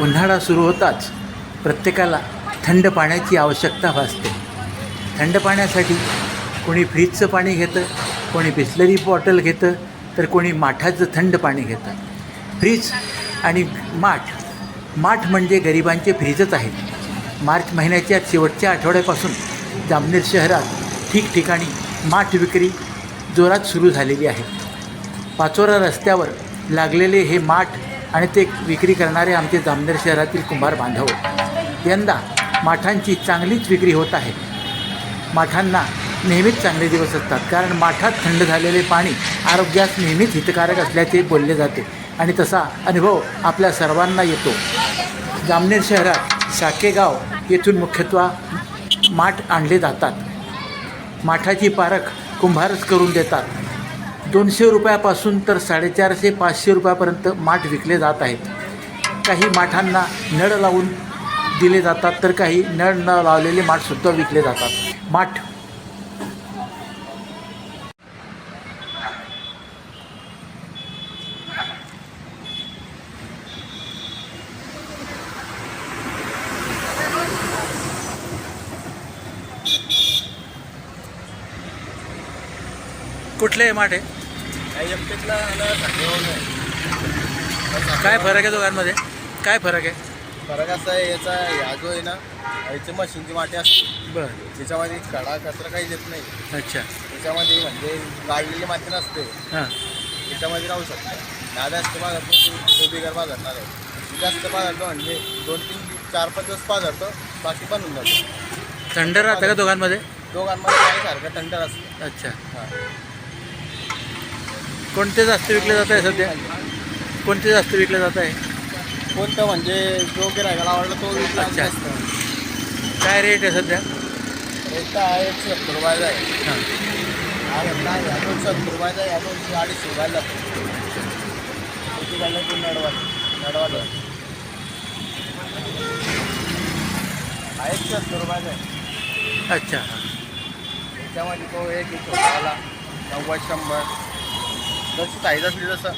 उन्हाळा सुरू होताच प्रत्येकाला थंड पाण्याची आवश्यकता भासते. थंड पाण्यासाठी कोणी फ्रीजचं पाणी घेतं कोणी बिस्लरी बॉटल घेतं तर कोणी माठाचं थंड पाणी घेतं. फ्रीज आणि माठ माठ म्हणजे गरिबांचे फ्रीजच आहेत मार्च महिन्याच्या शेवटच्या आठवड्यापासून जामनेर शहरात ठिकठिकाणी माठ विक्री जोरात सुरू झालेली आहे. पाचोरा रस्त्यावर लागलेले हे माठ आणि ते विक्री करणारे आमचे जामनेर शहरातील कुंभार बांधव. यंदा माठांची चांगलीच विक्री होत आहे. माठांना नेहमीच चांगले दिवस असतात. कारण माठात थंड झालेले पाणी आरोग्यास नेहमीच हितकारक असल्याचे बोलले जाते आणि तसा अनुभव आपल्या सर्वांना येतो. जामनेर शहरात साकेगाव येथून मुख्यत्वे माठ आणले जातात. माठाची पारख कुंभारच करून देतात. दोनशे रुपयापासून तर साडेचारशे पाचशे रुपयापर्यंत माठ विकले जात आहेत. काही माठांना नळ लावून दिले जातात तर काही नळ न लावलेले माठसुद्धा विकले जातात. माठ कुठले माठ? आहे. काय फरक आहे दोघांमध्ये? काय फरक आहे? फरक असा आहे याचा ह्या जो आहे ना याची मशीनची वाटी असते. बरं. त्याच्यामध्ये खडा कचरा काही देत नाही. अच्छा. त्याच्यामध्ये म्हणजे गाडलेली माती नसते. हां. त्याच्यामध्ये राहू शकते. दहा जास्त बाजारतो तो बिगर बाजारणार आहे. जास्त बाजारतो म्हणजे दोन तीन चार पाच दिवस बाजारतो बाकी बनून जातो. थंड राहतं का दोघांमध्ये? दोघांमध्ये सारखं थंड असतं अच्छा. हां. कोणते जास्त विकले जात आहे सध्या? कोणते जास्त विकले जात आहे? कोणतं म्हणजे जो गिरायकाला आवडला तो विकला. अच्छा. जास्त काय रेट आहे सध्या? एक तर आहे सत्तर रुपयाचा आहे. हां. ह्या सत्तर रुपयाचा आहे, ह्या दोनशे अडीचशे रुपयाला जातो किती घाललं की नडवाल नडवाल हा एकशे सत्तर रुपयाचा आहे. अच्छा. हां त्याच्यामध्ये तो एक एक रुपयाला नव्वद शंभर. जशी साईज असली तसं